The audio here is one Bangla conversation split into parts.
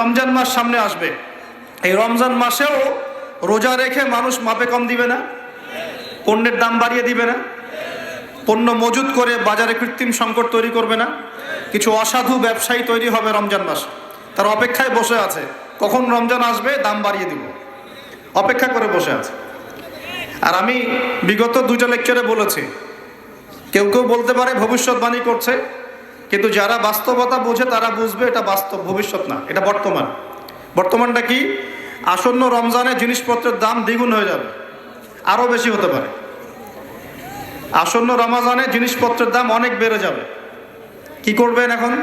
রমজান মাস সামনে আসবে। এই রমজান মাসেও রোজা রেখে মানুষ মাপে কম দিবে না, পণ্যের দাম বাড়িয়ে দিবে না, পণ্য মজুত করে বাজারে কৃত্রিম সংকট তৈরি করবে না, কিছু অসাধু ব্যবসায়ী তৈরি হবে রমজান মাস। তার অপেক্ষায় বসে আছে, কখন রমজান আসবে দাম বাড়িয়ে দিব। অপেক্ষা করে বসে আছে। আর আমি বিগত দুটো লেকচারে বলেছি, কেউ কেউ বলতে পারে ভবিষ্যৎবাণী করছে কিন্তু যারা বাস্তবতা বোঝে, তারা বুঝবে এটা বাস্তব, ভবিষ্যৎ না। এটা বর্তমান। বর্তমানটা কি? আসন্ন রমজানে জিনিসপত্রের দাম দ্বিগুণ হয়ে যাবে। আরও বেশি হতে পারে। আসন্ন রমাজানে জিনিসপত্রের দাম অনেক বেড়ে যাবে। কি করবেন এখন?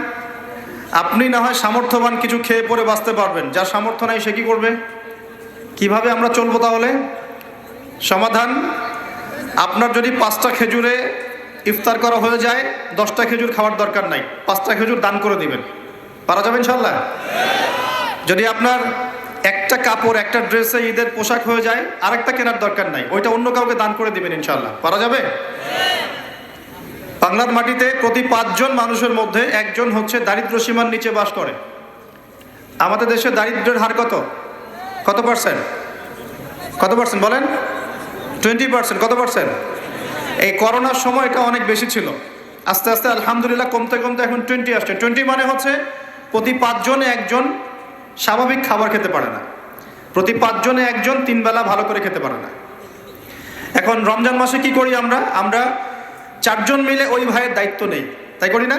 আপনি না হয় সামর্থ্যবান কিছু খেয়ে পরে বাঁচতে পারবেন। যার সামর্থ্য নাই, সে কি করবে? কীভাবে আমরা চলবো তাহলে? সমাধান, আপনার যদি পাঁচটা খেজুরে ইফতার করা হয়ে যায়, দশটা খেজুর খাওয়ার দরকার নাই, পাঁচটা খেজুর দান করে দিবেন। পারা যাবে ইনশাল্লাহ যদি আপনার একটা কাপড়, একটা ড্রেসে ঈদের পোশাক হয়ে যায়, আরেকটা কেনার দরকার নাই, ওইটা অন্য কাউকে দান করে দিবেন ইনশাল্লাহ পারা যাবে? বাংলার মাটিতে প্রতি পাঁচজন মানুষের মধ্যে একজন হচ্ছে দারিদ্র সীমার নিচে বাস করে। আমাদের দেশে দারিদ্রের হার কত? কত পার্সেন্ট কত পার্সেন্ট বলেন? টোয়েন্টি পার্সেন্ট কত পার্সেন্ট এই করোনার সময় এটা অনেক বেশি ছিল। আস্তে আস্তে আলহামদুলিল্লাহ কমতে কমতে এখন টোয়েন্টি আসছে। টোয়েন্টি মানে হচ্ছে প্রতি পাঁচজনে একজন স্বাভাবিক খাবার খেতে পারে না। প্রতি পাঁচজনে একজন তিন বেলা ভালো করে খেতে পারে না। এখন রমজান মাসে কি করি আমরা? আমরা চারজন মিলে ওই ভাইয়ের দায়িত্ব নেই। তাই করি না?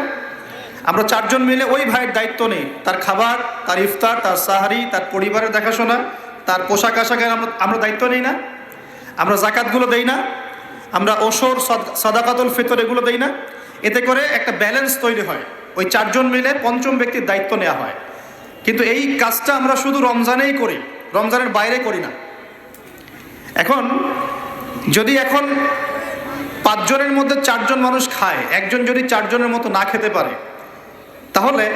আমরা চারজন মিলে ওই ভাইয়ের দায়িত্ব নেই। তার খাবার, তার ইফতার, তার সাহারি, তার পরিবারের দেখাশোনা, তার পোশাক আশাকের আমরা আমরা দায়িত্ব নেই না। আমরা জাকাতগুলো দেই না। আমরা ওসর সদ- সদাকাতুল ফিতর এগুলো দেই না। এতে করে একটা ব্যালেন্স তৈরি হয়। ওই চারজন মিলে পঞ্চম ব্যক্তির দায়িত্ব নেওয়া হয়। কিন্তু এই কাজটা আমরা শুধু রমজানেই করি, রমজানের বাইরে করি না। এখন, যদি এখন পাঁচজনের মধ্যে চারজন মানুষ খায়, একজন যদি চারজনের মতো না খেতে পারে, তাহলে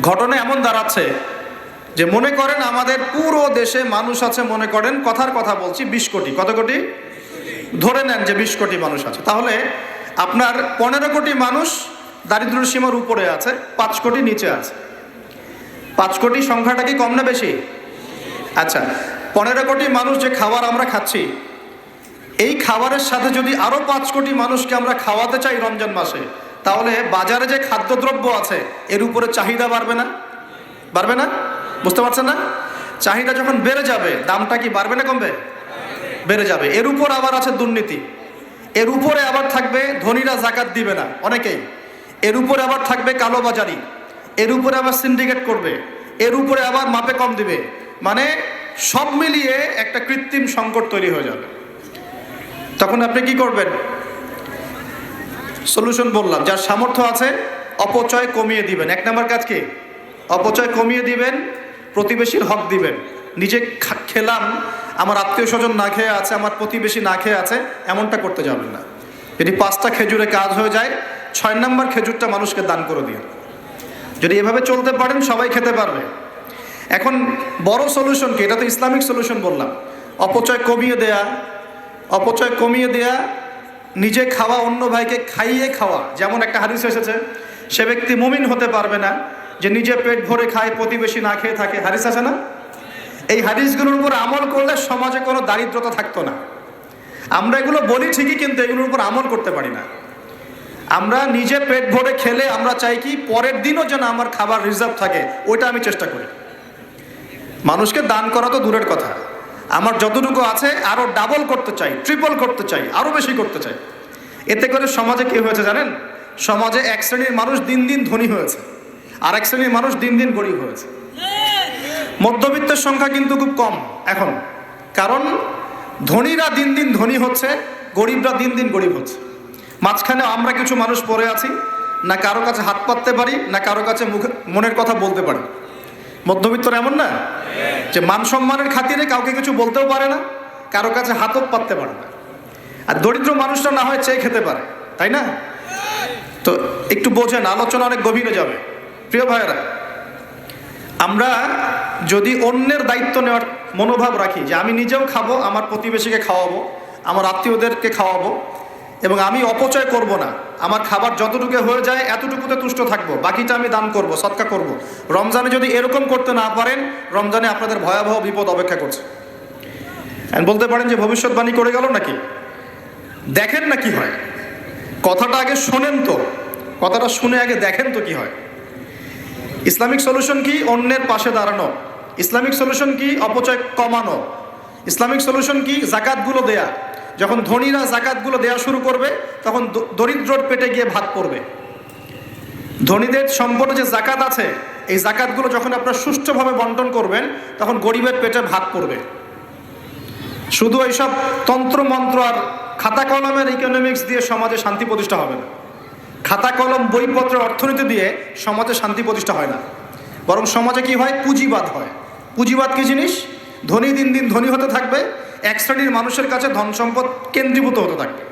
ঘটনা এমন দাঁড়াচ্ছে যে মনে করেন আমাদের পুরো দেশে মানুষ আছে, মনে করেন কথার কথা বলছি, বিশ কোটি। কত কোটি? ধরে নেন যে বিশ কোটি মানুষ আছে। তাহলে আপনার পনেরো কোটি মানুষ দারিদ্র সীমার উপরে আছে, পাঁচ কোটি নিচে আছে। পাঁচ কোটি সংখ্যাটা কি কম না বেশি? আচ্ছা পনেরো কোটি মানুষ যে খাবার আমরা খাচ্ছি, এই খাবারের সাথে যদি আরও পাঁচ কোটি মানুষকে আমরা খাওয়াতে চাই রমজান মাসে, তাহলে বাজারে যে খাদ্যদ্রব্য আছে, এর উপরে চাহিদা বাড়বে না? বাড়বে না? বুঝতে পারছেন না? চাহিদা যখন বেড়ে যাবে, দামটা কি বাড়বে না কমবে? বেড়ে যাবে। এর উপর আবার আছে দুর্নীতি। এর উপরে আবার থাকবে, ধনীরা জাকাত দিবে না, অনেকেই। এর উপরে আবার থাকবে কালোবাজারি এর উপরে আবার সিন্ডিকেট করবে। এর উপরে আবার মাপে কম দিবে। মানে সব মিলিয়ে একটা কৃত্রিম সংকট তৈরি হয়ে যাবে। তখন আপনি কি করবেন? সলিউশন বললাম, যার সামর্থ্য আছে, অপচয় কমিয়ে দিবেন। এক নম্বর কাজ কি? অপচয় কমিয়ে দিবেন, প্রতিবেশীর হক দিবেন। নিজে খেলাম আমার আত্মীয় স্বজন না খেয়ে আছে, আমার প্রতিবেশী না খেয়ে আছে, এমনটা করতে যাবেন না। যদি পাঁচটা খেজুরে কাজ হয়ে যায়, ছয় নম্বর খেজুরটা মানুষকে দান করে দিন যদি এভাবে চলতে পারেন, সবাই খেতে পারবে। এখন বড় সলিউশন কি? এটা তো ইসলামিক সলিউশন বললাম। অপচয় কমিয়ে দেয়া, অপচয় কমিয়ে দেয়া, নিজে খাওয়া, অন্য ভাইকে খাইয়ে খাওয়া। যেমন একটা হাদিস এসেছে, সে ব্যক্তি মুমিন হতে পারবে না, যে নিজে পেট ভরে খায়, প্রতিবেশী না খেয়ে থাকে। হাদিস আছে না? এই হাদিসগুলোর উপর আমল করলে সমাজে কোনো দারিদ্রতা থাকতো না। আমরা এগুলো বলি ঠিকই, কিন্তু এগুলোর উপর আমল করতে পারি না। আমরা নিজে পেট ভরে খেলে আমরা চাই কি পরের দিনও যেন আমার খাবার রিজার্ভ থাকে, ওইটা আমি চেষ্টা করি। মানুষকে দান করা তো দূরের কথা। আমার যতটুকু আছে আরও ডাবল করতে চাই ট্রিপল করতে চাই আরও বেশি করতে চাই। এতে করে সমাজে কি হয়েছে জানেন? সমাজে এক শ্রেণির মানুষ দিন দিন ধনী হয়েছে আর এক শ্রেণির মানুষ দিন দিন গরিব হয়েছে। মধ্যবিত্তের সংখ্যা কিন্তু খুব কম এখন। কারণ ধনীরা দিন দিন ধনী হচ্ছে, গরিবরা দিন দিন গরিব হচ্ছে। মাঝখানে আমরা কিছু মানুষ পড়ে আছি, না কারও কাছে হাত পাততে পারি, না কারও কাছে মুখে, মনের কথা বলতে পারি। মধ্যবিত্তর এমন না? যে মান সম্মানের খাতিরে কাউকে কিছু বলতেও পারে না, কারও কাছে হাতও পাততে পারে না। আর দরিদ্র মানুষটা না হয় চেয়ে খেতে পারে, তাই না? তো একটু বোঝেন, আলোচনা অনেক গভীরে যাবে। প্রিয় ভাইয়েরা আমরা যদি অন্যের দায়িত্ব নেওয়ার মনোভাব রাখি যে আমি নিজেও খাব, আমার প্রতিবেশীকে খাওয়াবো, আমার আত্মীয়দেরকে খাওয়াবো এবং আমি অপচয় করব না, আমার খাবার যতটুকু হয়ে যায় এতটুকুতে তুষ্ট থাকব, বাকিটা আমি দান করব, সৎকা করব। রমজানে যদি এরকম করতে না পারেন, রমজানে আপনাদের ভয়াবহ বিপদ অপেক্ষা করছে। বলতে পারেন যে ভবিষ্যৎবাণী করে গেল নাকি? দেখেন না কি হয়। কথাটা আগে শোনেন তো। কথাটা শুনে আগে দেখেন তো কি হয়। ইসলামিক সলিউশন কি? অন্যের পাশে দাঁড়ানো। ইসলামিক সলিউশন কি? অপচয় কমানো। ইসলামিক সলিউশন কি? জাকাতগুলো দেয়া। যখন ধনীরা জাকাতগুলো দেয়া শুরু করবে, তখন দরিদ্রর পেটে গিয়ে ভাত পড়বে। ধনীদের সম্পদে যে জাকাত আছে, এই জাকাতগুলো যখন আপনারা সুষ্ঠুভাবে বন্টন করবেন, তখন গরিবের পেটে ভাত পড়বে। শুধু এইসব তন্ত্র মন্ত্র আর খাতা কলমের ইকোনমিক্স দিয়ে সমাজে শান্তি প্রতিষ্ঠা হবে না। খাতা, কলম, বইপত্র, অর্থনীতি দিয়ে সমাজে শান্তি প্রতিষ্ঠা হয় না। বরং সমাজে কি হয়? পুঁজিবাদ হয়। পুঁজিবাদ কি জিনিস? ধনী দিন দিন ধনী হতে থাকবে, এক শ্রেণির মানুষের কাছে ধন সম্পদ কেন্দ্রীভূত হতে থাকবে।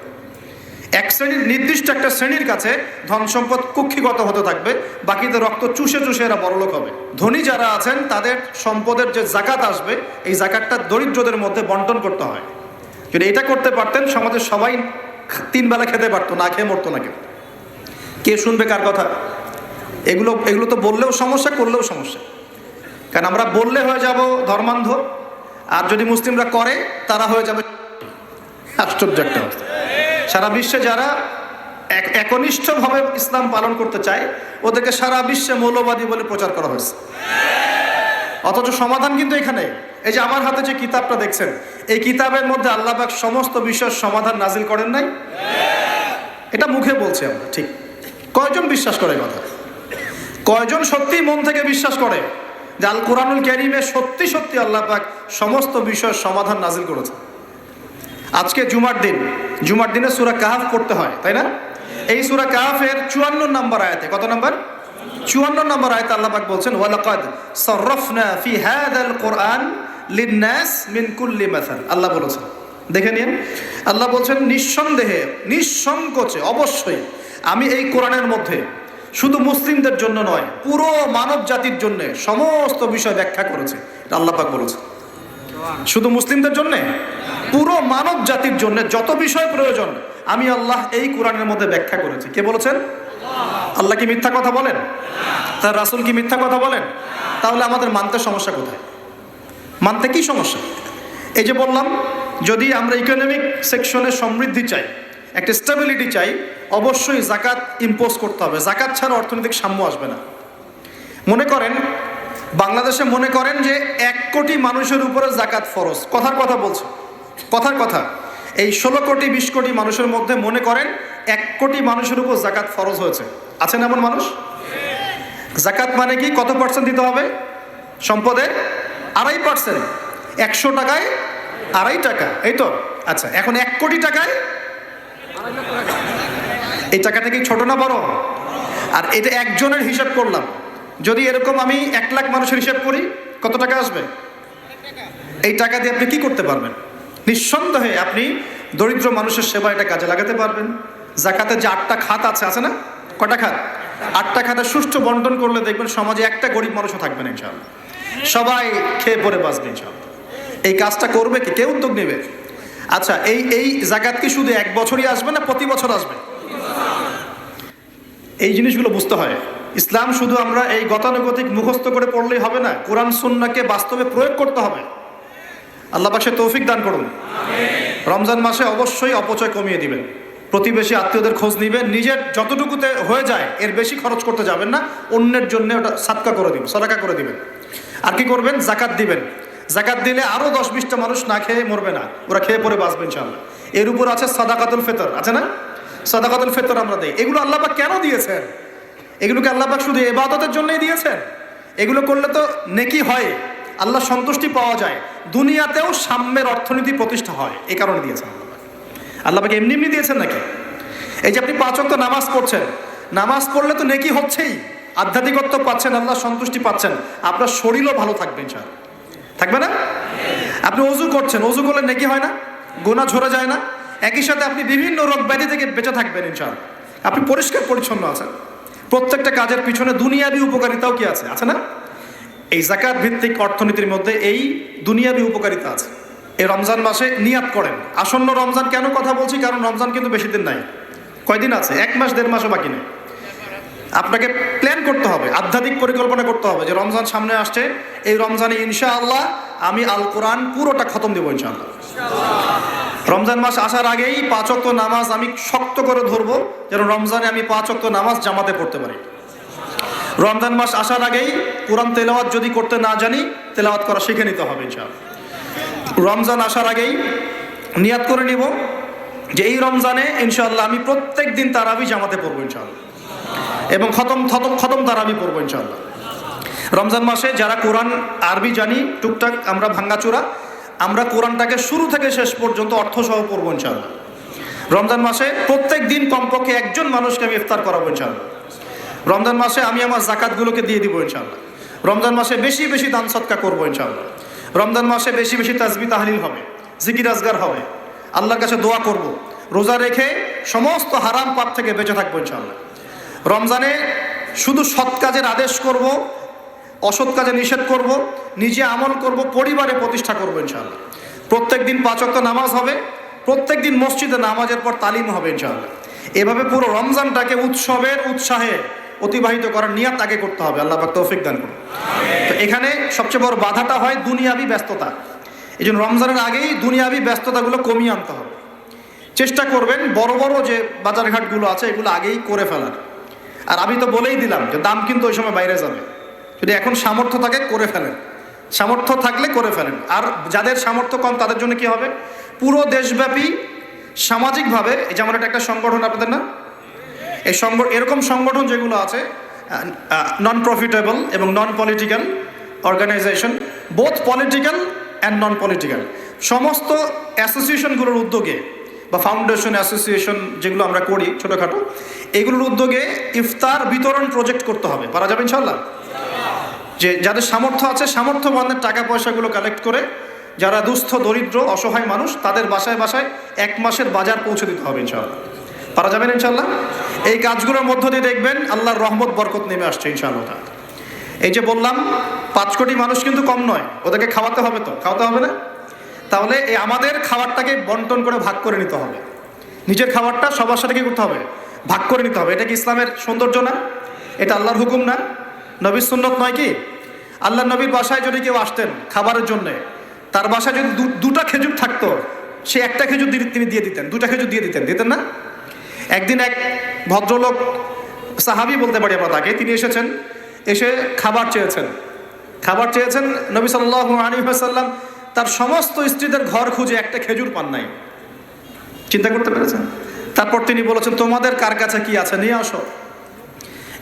এক শ্রেণির নির্দিষ্ট একটা শ্রেণির কাছে ধন সম্পদ কুক্ষিগত হতে থাকবে বাকিদের রক্ত চুষে চুষে এরা বড়লোক হবে। ধনী যারা আছেন, তাদের সম্পদের যে জাকাত আসবে, এই জাকাতটা দরিদ্রদের মধ্যে বন্টন করতে হয়। যদি এটা করতে পারতেন, সমাজের সবাই তিন বেলা খেতে পারতো, না খেয়ে মরতো না কেউ। কে শুনবে কার কথা? এগুলো এগুলো তো বললেও সমস্যা, করলেও সমস্যা। কারণ আমরা বললে হয়ে যাব ধর্মান্ধ, আর যদি মুসলিমরা করে, তারা হয়ে যাবে আশ্চর্য একটা। সারা বিশ্বে যারা এক, একনিষ্ঠভাবে ইসলাম পালন করতে চায়, ওদেরকে সারা বিশ্বে মৌলবাদী বলে প্রচার করা হয়েছে। অথচ সমাধান কিন্তু এখানে। এই যে আমার হাতে যে কিতাবটা দেখছেন, এই কিতাবের মধ্যে আল্লাহবাক সমস্ত বিষয়ের সমাধান নাজিল করেন নাই? এটা মুখে বলছি আমরা, ঠিক। কয়জন বিশ্বাস করে কথা? কয়জন সত্যি মন থেকে বিশ্বাস করে? যে আল কোরআনুল ক্যারিমে সত্যি সত্যি আল্লাহ পাক সমস্ত বিষয়ের সমাধান নাজিল করেছে আজকে জুমার দিন। জুমার দিনে সুরা কাহাফ পড়তে হয়, তাই না? এই সুরা কাহাফের চুয়ান্ন নম্বর আয়াতে, কত নম্বর? চুয়ান্ন নম্বর আয়াতে আল্লাহ পাক বলছেন, ওয়ালাকাদ সরফনা ফি হাদাল কোরআন লিন্নাস মিন কুল্লি মাসাল। আল্লাহ বলেছেন। দেখে নিন। আল্লাহ বলছেন, নিঃসন্দেহে, নিঃসংকোচে, অবশ্যই আমি এই কোরআনের মধ্যে শুধু মুসলিমদের জন্য নয়, পুরো মানব জাতির জন্য সমস্ত বিষয় ব্যাখ্যা করেছে। এটা আল্লাহ পাক বলেছেন শুধু মুসলিমদের জন্য? পুরো মানব জাতির জন্য যত বিষয় প্রয়োজন, আমি আল্লাহ এই কোরআনের মধ্যে ব্যাখ্যা করেছি। কে বলেছেন? আল্লাহ কি মিথ্যা কথা বলেন? তার রাসুল কি মিথ্যা কথা বলেন? তাহলে আমাদের মানতে সমস্যা কোথায়? মানতে কি সমস্যা? এই যে বললাম, যদি আমরা ইকোনমিক সেকশনে সমৃদ্ধি চাই একটা স্টেবিলিটি চাই, অবশ্যই জাকাত ইম্পোজ করতে হবে। জাকাত ছাড়া অর্থনৈতিক সাম্য আসবে না। মনে করেন, বাংলাদেশে মনে করেন যে এক কোটি মানুষের উপরে জাকাত ফরজ। কথার কথা বলছে। কথার কথা। এই ষোলো কোটি, বিশ কোটি মানুষের মধ্যে মনে করেন এক কোটি মানুষের উপর জাকাত ফরজ হয়েছে। আছেন এমন মানুষ? জাকাত মানে কি? কত পার্সেন্ট দিতে হবে? সম্পদের আড়াই পার্সেন্ট একশো টাকায় আড়াই টাকা। এই তো? আচ্ছা এখন এক কোটি টাকায় এই টাকাটা কি ছোট না বড়? আর এটা একজনের হিসাব করলাম। যদি এরকম আমি এক লাখ মানুষের হিসাব করি, কত টাকা আসবে? এই টাকা দিয়ে আপনি কি করতে পারবেন? নিঃসন্দেহে আপনি দরিদ্র মানুষের সেবা এটা কাজে লাগাতে পারবেন। জাকাতে যে আটটা খাত আছে আছে না? কটা খাত? আটটা খাতে সুষ্ঠু বন্টন করলে দেখবেন সমাজে একটা গরিব মানুষও থাকবে না ইনশাআল্লাহ। সবাই খেয়ে পরে বাঁচবে ইনশাআল্লাহ। এই কাজটা করবে কি? কে উদ্যোগ নেবে? আচ্ছা এই এই জাকাত কি শুধু এক বছরই আসবে না প্রতি বছর আসবে? এই জিনিসগুলো বুঝতে হয়। ইসলাম শুধু আমরা এই গতানুগতিক মুখস্থ করে পড়লেই হবে না, কোরআন, সুন্নাকে বাস্তবে প্রয়োগ করতে হবে। আল্লাহ পাশে তৌফিক দান করুন। রমজান মাসে অবশ্যই অপচয় কমিয়ে দিবেন। প্রতিবেশী আত্মীয়দের খোঁজ নিবেন, নিজের যতটুকুতে হয়ে যায়, এর বেশি খরচ করতে যাবেন না, অন্যের জন্য ওটা সাতকা করে দিবেন, সদাকা করে দিবেন। আর কি করবেন? জাকাত দিবেন। জাকাত দিলে আরও দশ বিশটা মানুষ না খেয়ে মরবে না, ওরা খেয়ে পরে বাঁচবেন ইনশাল্লাহ এর উপর আছে সাদাকাতুল ফেতর, আছে না? সাদাকাতুল ফেতর আমরা দিই। এগুলো আল্লাপাক কেন দিয়েছেন? এগুলোকে আল্লাপাক শুধু এবাদতের জন্যই দিয়েছেন? এগুলো করলে তো নেকি হয়, আল্লাহ সন্তুষ্টি পাওয়া যায়, দুনিয়াতেও সাম্যের অর্থনীতি প্রতিষ্ঠা হয় এই কারণে দিয়েছেন আল্লাহকে এমনি এমনি দিয়েছেন নাকি? এই যে আপনি পাঁচ ওয়াক্ত নামাজ পড়ছেন, নামাজ পড়লে তো নেকি হচ্ছেই। আধ্যাত্মিকত্ব পাচ্ছেন, আল্লাহ সন্তুষ্টি পাচ্ছেন। আপনার শরীরও ভালো থাকবে স্যার থাকবে না? আপনি অজু করছেন, অজু করলে নেকি হয় না? গোনা ঝরে যায় না? একই সাথে আপনি বিভিন্ন রোগ ব্যাধি থেকে বেঁচে থাকবেন ইনশাল আপনি পরিষ্কার পরিচ্ছন্ন আছেন। প্রত্যেকটা কাজের পিছনে দুনিয়াবি উপকারিতাও কি আছে? আছে না? এই জাকাত ভিত্তিক অর্থনীতির মধ্যে এই দুনিয়াবি উপকারিতা আছে। এই রমজান মাসে নিয়াত করেন। আসন্ন রমজান কেন কথা বলছি? কারণ রমজান কিন্তু বেশি দিন নাই। কয়দিন আছে? এক মাস, দেড় মাসও বাকি নেই। আপনাকে প্ল্যান করতে হবে, আধ্যাত্মিক পরিকল্পনা করতে হবে যে রমজান সামনে আসছে। এই রমজানে ইনশাআল্লাহ আমি আল কোরআন পুরোটা খতম দেবো ইনশাআল্লাহ। রমজান মাস আসার আগেই পাঁচ ওয়াক্ত নামাজ আমি শক্ত করে ধরবো, যেন রমজানে আমি পাঁচ ওয়াক্ত নামাজ জামাতে পড়তে পারি। রমজান মাস আসার আগেই কোরআন তেলাওয়াত যদি করতে না জানি, তেলাওয়াত করা শিখে নিতে হবে ইনশাআল্লাহ। রমজান আসার আগেই নিয়াত করে নিব যে এই রমজানে ইনশাআল্লাহ আমি প্রত্যেক দিন তারাবি জামাতে পড়ব ইনশাআল্লাহ। এবং খতম খতম খতম তারাবি পড়ব ইনশাআল্লাহ। রমজান মাসে যারা কোরআন, আরবি জানি, টুকটাক আমরা ভাঙ্গাচোরা আমরা কোরআনটাকে শুরু থেকে শেষ পর্যন্ত অর্থসহ পড়ব ইনশাআল্লাহ। রমজান মাসে প্রত্যেক দিন কমপক্ষে একজন মানুষকে আমি ইফতার করাবো ইনশাআল্লাহ। রমজান মাসে আমি আমার জাকাতগুলোকে দিয়ে দিব ইনশাআল্লাহ। রমজান মাসে বেশি বেশি দান সৎকা করব ইনশাআল্লাহ। রমজান মাসে বেশি বেশি তাজবি তাহলিল হবে, জিকির আজগার হবে। আল্লাহর কাছে দোয়া করব। রোজা রেখে সমস্ত হারাম পাপ থেকে বেঁচে থাকব ইনশাআল্লাহ। রমজানে শুধু সৎ কাজের আদেশ করব অসৎ কাজে নিষেধ করব, নিজে আমল করব, পরিবারে প্রতিষ্ঠা করব ইনশাআল্লাহ। প্রত্যেক দিন পাঁচ নামাজ হবে, প্রত্যেক দিন মসজিদে নামাজের পর তালিম হবে ইনশাআল্লাহ। এভাবে পুরো রমজানটাকে উৎসবের উৎসাহে অতিবাহিত করার নিয়াত আগে করতে হবে, আল্লাহ পাক তৌফিক দান করুন। তো এখানে সবচেয়ে বড় বাধাটা হয় দুনিয়াবি ব্যস্ততা। এই জন্য রমজানের আগেই দুনিয়াবি ব্যস্ততাগুলো কমিয়ে আনতে হবে। চেষ্টা করবেন বড় বড় যে বাজারঘাটগুলো আছে, এগুলো আগেই করে ফেলার। আর আমি তো বলেই দিলাম যে দাম কিন্তু ওই সময় বাইরে যাবে। যদি এখন সামর্থ্য থাকে, করে ফেলেন। সামর্থ্য থাকলে করে ফেলেন। আর যাদের সামর্থ্য কম, তাদের জন্য কি হবে? পুরো দেশব্যাপী সামাজিকভাবে যেমন এটা একটা সংগঠন, আপনাদের না এই সংগঠন এরকম সংগঠন যেগুলো আছে নন প্রফিটেবল এবং non political organization both political and non political সমস্ত অ্যাসোসিয়েশনগুলোর উদ্যোগে বা ফাউন্ডেশন অ্যাসোসিয়েশন যেগুলো আমরা করি ছোটোখাটো, এগুলোর উদ্যোগে ইফতার বিতরণ প্রজেক্ট করতে হবে। পারা যাবে ইনশাল্লাহ যে যাদের সামর্থ্য আছে, সামর্থ্যবানদের টাকা পয়সাগুলো কালেক্ট করে যারা দুস্থ, দরিদ্র, অসহায় মানুষ, তাদের বাসায় বাসায় এক মাসের বাজার পৌঁছে দিতে হবে ইনশাল্লাহ পারা যাবেন ইনশাল্লাহ এই কাজগুলোর মধ্য দিয়ে দেখবেন আল্লাহর রহমত, বরকত নেমে আসছে ইনশাআল্লাহ। এই যে বললাম, পাঁচ কোটি মানুষ কিন্তু কম নয়, ওদেরকে খাওয়াতে হবে তো, খাওয়াতে হবে না? তাহলে এই আমাদের খাবারটাকে বন্টন করে ভাগ করে নিতে হবে। নিজের খাবারটা সবার সাথে কি করতে হবে? ভাগ করে নিতে হবে। এটা কি ইসলামের সৌন্দর্য না? এটা আল্লাহর হুকুম না? নবীর সুন্নত নয় কি? আল্লাহ নবীর বাসায় যদি কেউ আসতেন খাবারের জন্যে, তার বাসায় যদি দুটা খেজুর থাকতো, সে একটা খেজুর তিনি দিয়ে দিতেন, দুটা খেজুর দিয়ে দিতেন দিতেন না? একদিন এক ভদ্রলোক সাহাবি বলতে পারি আমরা তাকে, তিনি এসেছেন, এসে খাবার চেয়েছেন। খাবার চেয়েছেন, নবী সাল্লাহ আলী সাল্লাম তার সমস্ত স্ত্রীদের ঘর খুঁজে একটা খেজুর পান নাই। চিন্তা করতে পেরেছেন? তারপর তিনি বলেছেন, তোমাদের কার কাছে কি আছে? নিয়ে আসো।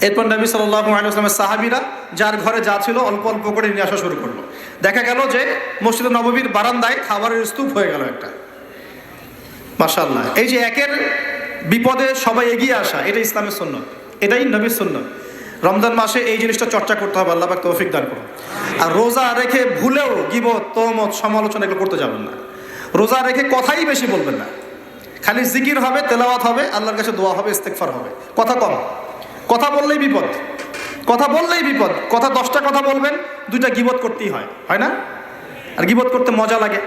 এরপর নবী সাল্লাহ আলাইসলামের সাহাবিরা যার ঘরে যা ছিল অল্প অল্প করে নিয়ে আসা শুরু করল। দেখা গেল যে মসজিদ নববীর বারান্দায় খাবারের স্তূপ হয়ে গেল একটা। মাশাল্লাহ এই যে একের বিপদে সবাই এগিয়ে আসা, এটা ইসলামের সুন্নত। এটাই নবীর সুন্নত। রমজান মাসে এই জিনিসটা চর্চা করতে হবে, আল্লাহ তৌফিক দান করুন। আর রোজা রেখে ভুলেও গিবত তোমত সমালোচনা এগুলো করতে যাবেন না। রোজা রেখে কথাই বেশি বলবেন না। খালি জিকির হবে, তেলাওয়াত হবে, আল্লাহর কাছে দোয়া হবে ইস্তেকফার হবে। কথা কম। কথা বললেই বিপদ। কথা বললেই বিপদ। কথা দশটা কথা বলবেন, দুইটা গিবত করতেই হয়। হয় না? আর গিবত করতে মজা লাগে।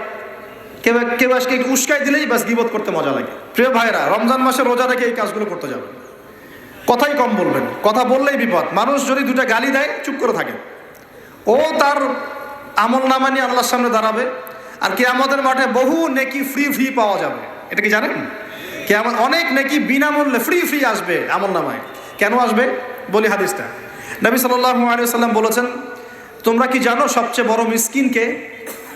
কেউ কেউ আজকে উস্কাই দিলেই ব্যাস গিবত করতে মজা লাগে। প্রিয় ভাইরা রমজান মাসে রোজা রেখে এই কাজগুলো করতে যাবেন। কথাই কম বলবেন। কথা বললেই বিপদ। মানুষ যদি দুটা গালি দেয়, চুপ করে থাকে। ও তার আমল নামা নিয়ে আল্লাহর সামনে দাঁড়াবে, আর কে আমাদের মাঠে বহু নেকি ফ্রি ফ্রি পাওয়া যাবে। এটা কি জানেন? কে আমার অনেক নেকি বিনামূল্যে ফ্রি ফ্রি আসবে আমল নামায়। কেন আসবে? বলি হাদিসটা। নবী সাল্লাল্লাহু আলাইহি সাল্লাম বলেছেন, তোমরা কি জানো সবচেয়ে বড় মিসকিনকে?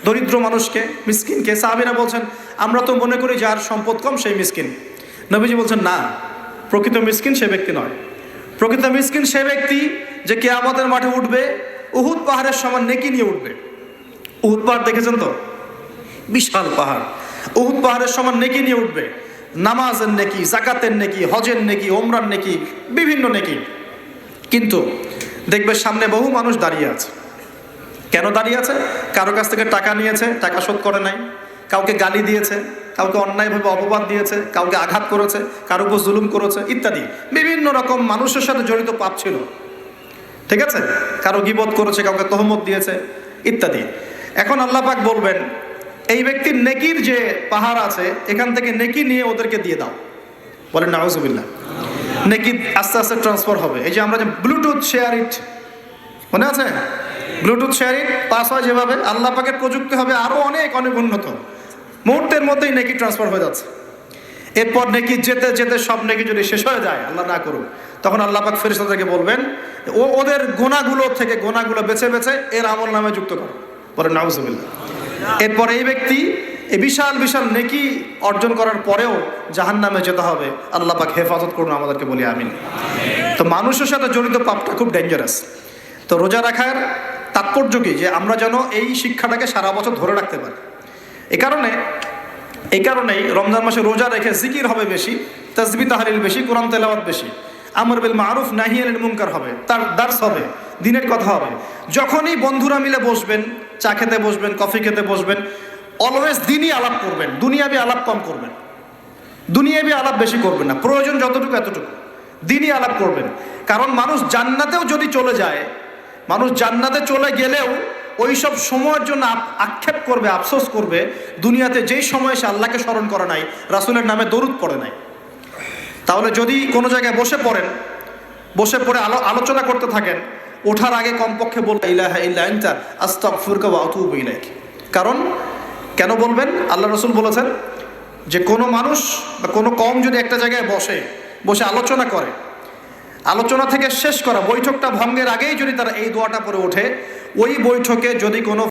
দরিদ্র মানুষকে, মিসকিনকে? সাহাবিরা বলছেন, আমরা তো মনে করি যার সম্পদ কম সেই মিসকিন। নবীজি বলছেন, না, প্রকৃত মিসকিন সে ব্যক্তি নয়। প্রকৃত মিসকিন সে ব্যক্তি যে কে আমাদের মাঠে উঠবে, উহুদ পাহাড়ের সমান নেকি নিয়ে উঠবে। উহুদ পাহাড় দেখেছেন তো? বিশাল পাহাড়। উহুদ পাহাড়ের সমান নেকি নিয়ে উঠবে। নামাজের নেকি, জাকাতের নেকি, হজের নেকি ওমরান নেকি, বিভিন্ন নেকি। কিন্তু দেখবে সামনে বহু মানুষ দাঁড়িয়ে আছে। কেন দাঁড়িয়ে আছে? কারও কাছ থেকে টাকা নিয়েছে, টাকা শোধ করে নাই। কাউকে গালি দিয়েছে, কাউকে অন্যায়ভাবে অপবাদ দিয়েছে, কাউকে আঘাত করেছে, কারও উপর জুলুম করেছে, ইত্যাদি। বিভিন্ন রকম মানুষের সাথে জড়িত পাপ ছিল। ঠিক আছে? কারও গিবত করেছে, কাউকে তহমত দিয়েছে, ইত্যাদি। এখন আল্লাহ পাক বলবেন এই ব্যক্তির নেকির যে পাহাড় আছে, এখান থেকে নেকি নিয়ে ওদেরকে দিয়ে দাও। বলেন, নাউজুবিল্লাহ। নেকি আস্তে আস্তে ট্রান্সফার হবে। এই যে আমরা যে ব্লুটুথ শেয়ার ইট মনে আছে? ব্লুটুথ শেয়ার ইট পাস হয় যেভাবে, আল্লাহ পাকের প্রযুক্তি হবে আরও অনেক অনেক উন্নত। মুহূর্তের মধ্যেই নেকি ট্রান্সফার হয়ে যাচ্ছে। এরপর নেকি যেতে যেতে সব নেকি যদি শেষ হয়ে যায়, আল্লাহ না করুক, তখন আল্লাহ পাক ফেরিস্তাদেরকে বলবেন, ও, ওদের গোনাগুলো থেকে, গোনাগুলো বেছে বেছে এর আমল নামে যুক্ত করো। বলে নাউজুবিল্লাহ। এরপর এই ব্যক্তি এই বিশাল বিশাল নেকি অর্জন করার পরেও জাহান নামে যেতে হবে। আল্লাহ পাক হেফাজত করুন, আমাদেরকে বলি আমিন। তো মানুষের সাথে জড়িত পাপটা খুব ডেঞ্জারাস তো রোজা রাখার তাৎপর্য কি? যে আমরা যেন এই শিক্ষাটাকে সারা বছর ধরে রাখতে পারি। এ কারণে এই কারণেই রমজান মাসে রোজা রেখে জিকির হবে বেশি তসবি তাহারিল বেশি, কোরআন তেলাওয়াত বেশি। আমর বিল মারুফ নাহিয়ানিল মুনকার হবে, তার দার্স হবে, দিনের কথা হবে। যখনই বন্ধুরা মিলে বসবেন চা খেতে বসবেন, কফি খেতে বসবেন অলওয়েজ দিনই আলাপ করবেন, দুনিয়াবি আলাপ কম করবেন। দুনিয়াবি আলাপ বেশি করবেন না, প্রয়োজন যতটুকু এতটুকু। দিনই আলাপ করবেন। কারণ মানুষ জান্নাতেও যদি চলে যায়, মানুষ জান্নাতে চলে গেলেও ওই সব সময়ের জন্য আক্ষেপ করবে, আফসোস করবে, দুনিয়াতে যেই সময় সে আল্লাহকে স্মরণ করে নাই, রাসুলের নামে দরুদ পড়ে নাই। তাহলে যদি কোনো জায়গায় বসে পড়েন, বসে পড়ে আলো, আলোচনা করতে থাকেন ওঠার আগে কমপক্ষে ইলাইক। কারণ, কেন বলবেন? আল্লাহ রসুল বলেছেন যে, কোনো মানুষ বা কোনো কম যদি একটা জায়গায় বসে বসে আলোচনা করে, আলোচনা থেকে শেষ করা বৈঠকটা ভঙ্গের আগেই যদি তারা এই দোয়াটা পরে ওঠে, ওই বৈঠকে যদি কোনো